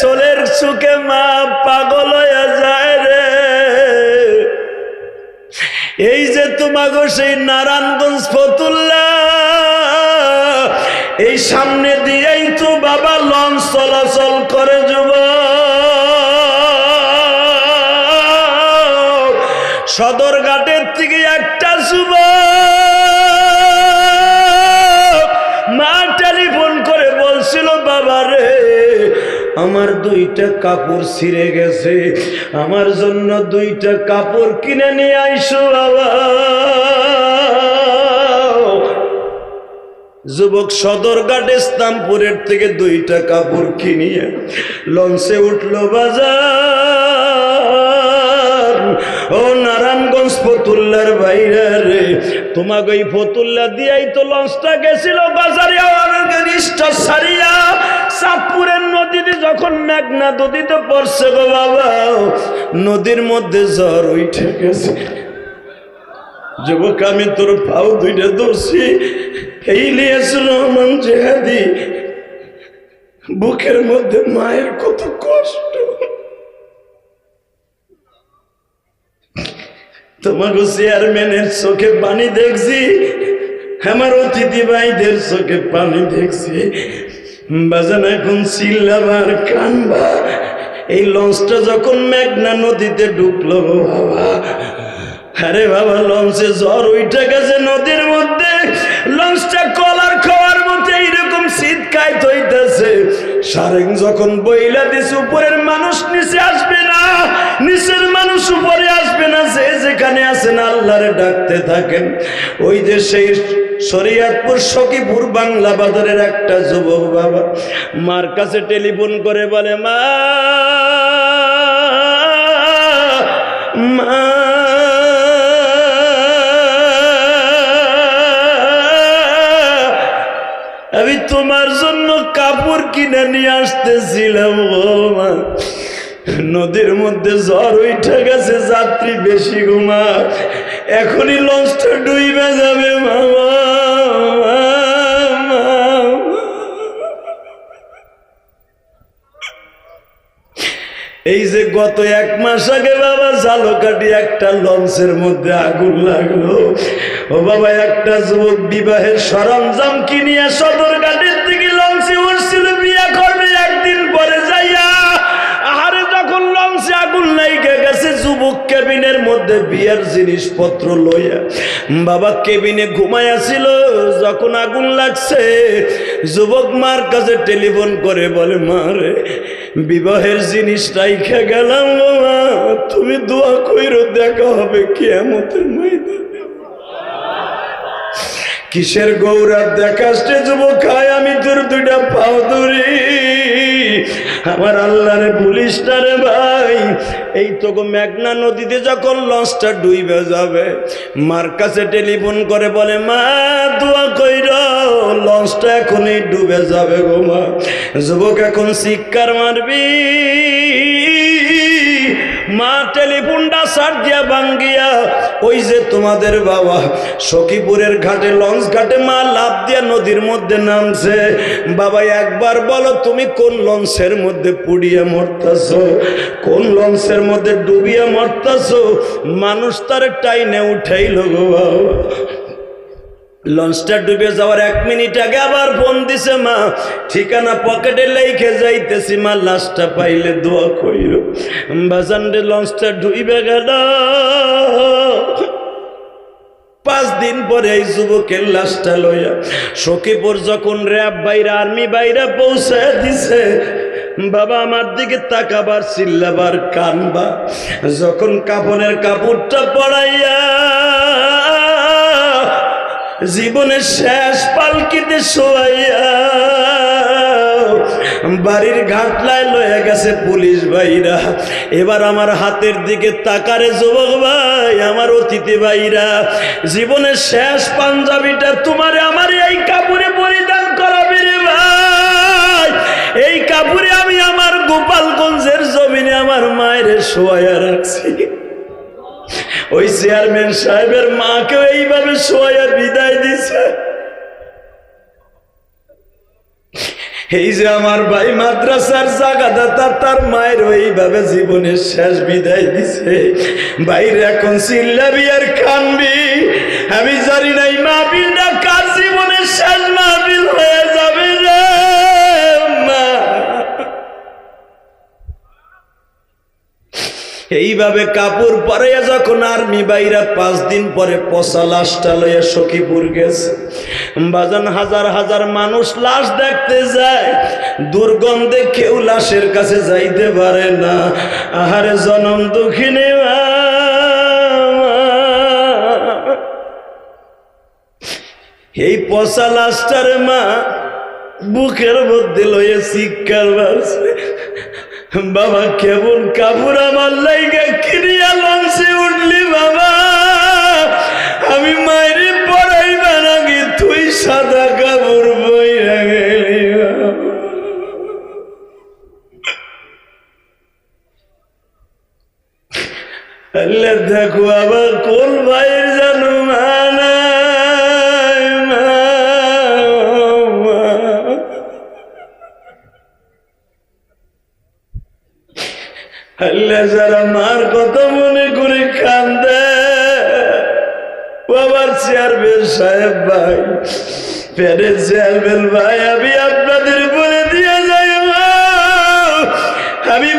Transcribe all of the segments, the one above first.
সোলের সুখে মা পাগল হয়ে যায় রে। এই যে তোমাগো সেই নারায়ণগঞ্জ ফতুল্লা, এই সামনে দিয়েই তো বাবা লঞ্চ চলাচল করে যুব সদর ঘাটের থেকে একটা যুব মা টেলিফোন করে বলছিল আমার দুইটা কাপড় ছিঁড়ে গেছে। আমার জন্য দুইটা কাপড় কিনে নিয়ে আইসো বাবা। যুবক সদরঘাট ইসলামপুরের থেকে দুইটা কাপড় কিনিয়ে লঞ্চে উঠল বাজার। ও নারায়ণগঞ্জ ফতুল্লার বাইরে রে, তোমাকে এই ফতুল্লা দিয়াই তো লঞ্চটা গেছিল বাজারে। স্টার সারিয়া নদীতে যখন মেঘনা নদীতে পড়ছে গো বাবা, নদীর মধ্যে জ্বর উঠে গেছে। যুবক, আমি তোর পাও দুইটা দোষী এই লিয়াস রহমান জেহাদি। বুকের মধ্যে মায়ের কত কষ্ট। তোমাকে চেয়ারম্যানের চোখে পানি দেখছি, আমার অতিথি ভাইদের চোখে পানি দেখছি। বাজান এখন সিল্লাবার কানবা এই লঞ্চটা যখন মেঘনা নদীতে ঢুকলো, বাবা। আরে বাবা, লঞ্চে জ্বর ওইটা গেছে নদীর মধ্যে। লঞ্চটা শীতকায় হইতেছে সারেং যখন বইলা দিছে, উপরের মানুষ নিচে আসবে না। নিচের মানুষ উপরে আসবে না, যে যেখানে আছেন আল্লাহরে ডাকতে থাকেন। ওই যে সেই শরিয়াতপুর সখীপুর বাংলা বাজারের একটা যুবক বাবা, মার কাছে টেলিফোন করে বলে, মা মা আমি তোমার জন্য কাপড় কিনে নিয়ে আসতেছিলাম ও মা। নদীর মধ্যে জ্বর উঠে গেছে, যাত্রী বেশি ঘুমা এখনই লঞ্চটা ডুইবে যাবে মামা এই যে গত এক মাস আগে বাবা ঝালকাটি একটা লঞ্চের মধ্যে আগুন লাগল। ও বাবা, একটা যুবক বিবাহের সরঞ্জাম কিনিয়া সদর ঘাটের থেকে লঞ্চে উঠছিল, বিয়া করবে একদিন পরে যাইয়া। আহারে, যখন লঞ্চে আগুন লাইগে গেছে, যুবক কেবিনের মধ্যে বিয়ের জিনিসপত্র লইয়া, বাবা কেবিনে ঘুমাইয়াছিল যখন আগুন লাগছে, যুবক মার কাছে টেলিফোন করে বলে মারে বিবাহের জিনিস রাইখা গেলাম, বাবা। তুমি দোয়া কইরো, দেখা হবে কেমতের ময়দানে। কিসের গৌরা দেখাসতে যুবক খায় আমি তোর দুইটা পাও ধরি। আমার আল্লাহরে পুলিশ রে ভাই। এই তো মেঘনা নদীতে যখন লঞ্চটা ডুইবে যাবে, মার কাছে টেলিফোন করে বলে, মা, দোয়া কইর লঞ্চটা এখনই ডুবে যাবে গো মা। যুবক এখন শিক্ষার মারবি। মা টেলিফোনটা সার দিয়া ভাঙ্গিয়া, ওই যে তোমাদের বাবা, সখীপুরের ঘাটে, লঞ্চ ঘাটে মা লাভ দিয়া নদীর মধ্যে নামছে। বাবা, একবার বলো তুমি কোন লঞ্চের মধ্যে পুড়িয়া মরতাছ? কোন লঞ্চের মধ্যে ডুবিয়া মরতাছ? মানুষ তার টাইনে উঠাইল গো বাবা। লঞ্চটা ডুবে যাওয়ার এক মিনিট আগে আবার ফোন দিছে মা। ঠিকানা পকেটে লেখে যাইতেছি মা, লাশটা পাইলে দোয়া কইর। বাজান রে, লঞ্চটা ডুইবে গেল। পাঁচ দিন পরে এই যুবকের লাশটা লইয়া সখীপুর যখন র্যাব বাইরা, আর্মি বাইরা পৌঁছে দিছে, বাবা আমার দিকে তাকাবার, চিল্লাবার কানবা যখন কাপড়ের কাপড়টা পড়াইয়া জীবনের শেষ পালকিতে শোয়াইয়া বাড়ির ঘাটলায় লয়ে গেছে পুলিশ ভাইরা। এবার আমার হাতের দিকে তাকারে যুবক ভাই, আমার অতিথি ভাইরা, জীবনের শেষ পাঞ্জাবিটা তোমার আমার এই কাপড়ে পরিধান করাবে রে ভাই। এই কাপড়ে আমি আমার গোপালগঞ্জের জমিনে আমার মায়ের শোয়াইয়া রাখছি। ওই চেয়ারম্যান সাহেবের মাকেও এইভাবে শোয়া বিদায় দিছে। এই যে আমার ভাই মাদ্রাসার জাগাদাতা, তার মায়ের ওইভাবে জীবনের শেষ বিদায় দিছে। বাইরে এখন চিল্লাবি আর কানবি। আমি জানি না এই মাহবিলটা কার জীবনের শেষ মাহবিল হয়ে যাবে। এইভাবে কাপড় পরে যখন আর্মি বাইরা পাঁচ দিন পরে পচা লাশটা লইয়া সখীপুর গেছে, বাজান হাজার হাজার মানুষ লাশ দেখতে যায়। দুর্গন্ধে কেউ লাশের কাছে যাইতে পারে না। আহারে জনম দুঃখিনী এই পচা লাশটার মা বুকের মধ্যে লইয়া শিক্ষার বাড়ছে। বাবা, কেমন কাপড় আমার লাইগা কিনিয়া লঞ্চে উঠলি বাবা। আমি মায়ের পড়াইবা নাকি তুই সাদা কাপড় বইয়া গেলি দেখো আবার কোন ভাইয়ের জানো মানায় আল্লাহ যারা মার কথা মনে করে কান্দে, বাবার চেয়ারম্যান সাহেব ভাই প্যারের চেয়ারম্যান ভাই, আমি আপনাদের বলে দিয়ে যাই, আমি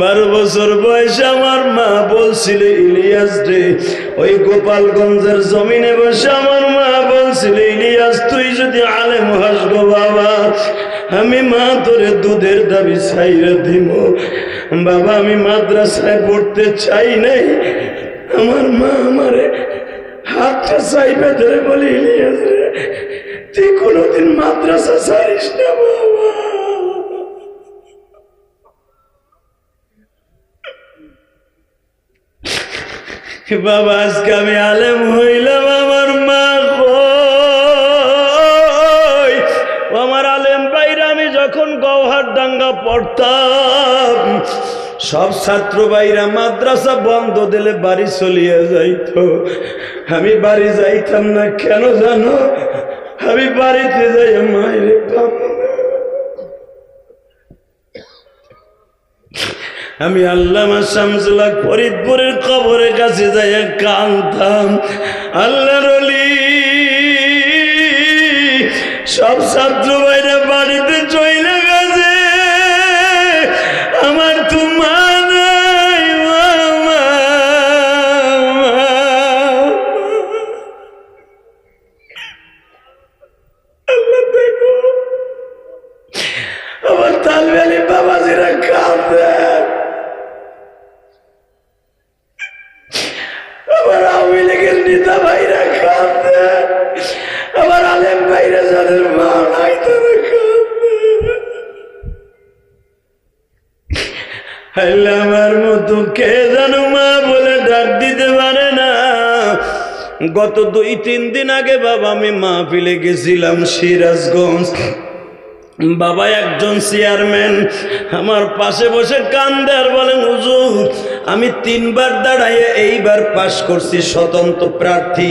বারো বছর বয়সে আমার মা বলছিল, ইলিয়াস রে, ওই গোপালগঞ্জের জমিনে বসে আমার মা বলছিল, ইলিয়াস, তুই যদি আলেম হাস গো বাবা, আমি মা তোরে দুধের দাবি ছাইরা দিব। বাবা, আমি মাদ্রাসায় পড়তে চাই নাই। আমার মা আমারে হাতটা চাইবে ধরে বলি, ইলিয়াস রে, তুই কোনোদিন মাদ্রাসা ছাড়িস না বাবা। বাবা, আজকে আমি আলেম হইলাম আমার মা আমার আলেম বাইরে আমি যখন গৌহার ডাঙ্গা পড়তাম, সব ছাত্র বাইরা মাদ্রাসা বন্ধ দিলে বাড়ি চলিয়ে যাইতো। আমি বাড়ি যাইতাম না, কেন জানো? আমি বাড়িতে যাই মায়ের পাবো আমি আল্লামা শামসুল্লাহ ফরিদপুরের কবরের কাছে যাই কানতাম আল্লাহর সব ছাত্র ভাইরা বাড়িতে চলে নেতা ভাইরা কাঁদে। আমার আলেম ভাইরা যাদের মা নাই, তারা কাঁদে। আল্লাহ আমার মতো কে জানো মা বলে ডাক দিতে পারে না। গত দুই, তিন দিন আগে বাবা আমি মা মাহফিলে গেছিলাম সিরাজগঞ্জ। বাবা একজন চেয়ারম্যান, আমার পাশে বসে কান্দে আর বলেন, হুজুর, আমি তিনবার দাঁড়াইয়ে এইবার পাশ করছি, স্বতন্ত্র প্রার্থী।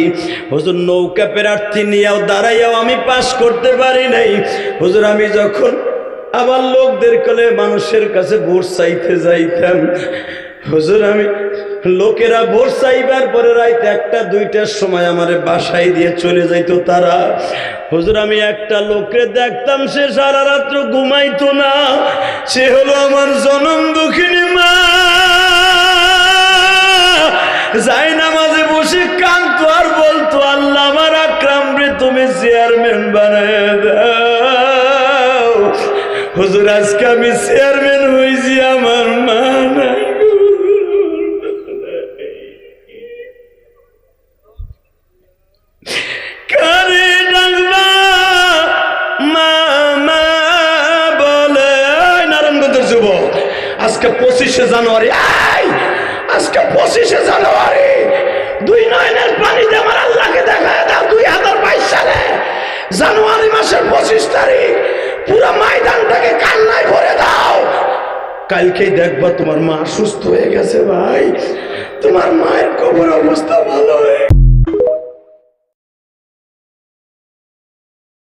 হুজুর, নৌকা প্রার্থী নিয়েও দাঁড়াইয়াও আমি পাশ করতে পারি নাই। হুজুর, আমি যখন আবার লোকদের কলে মানুষের কাছে ভোট চাইতে যাইতাম, হুজুর, আমি লোকেরা ভোট চাইবার পরে রাইতে একটা, দুইটার সময় আমার বাসায় দিয়ে চলে যাইতো তারা। হুজুর, আমি একটা লোককে দেখতাম, সে সারা রাত্র ঘুমাইতো না। সে হলো আমার জনম দুঃখিনী মা। যাই নামাজে বসে কান্ত আর বলতো, আল্লাহ আমার আকরাম রে, তুমি চেয়ারম্যান বানায় দাও। হুজুর, আজকে আমি চেয়ারম্যান পঁচিশে জানুয়ারি। আজকে পঁচিশে জানুয়ারি। দুই নয়নের পানিতে আমার আল্লাহকে দেখায় দাও, দুই হাজার বাইশ সালে। জানুয়ারি মাসের পঁচিশ তারিখ। পুরো ময়দানটাকে কান্নায় ভরে দাও। কালকেই দেখবা তোমার মা সুস্থ হয়ে গেছে ভাই। তোমার মায়ের কবর অবস্থা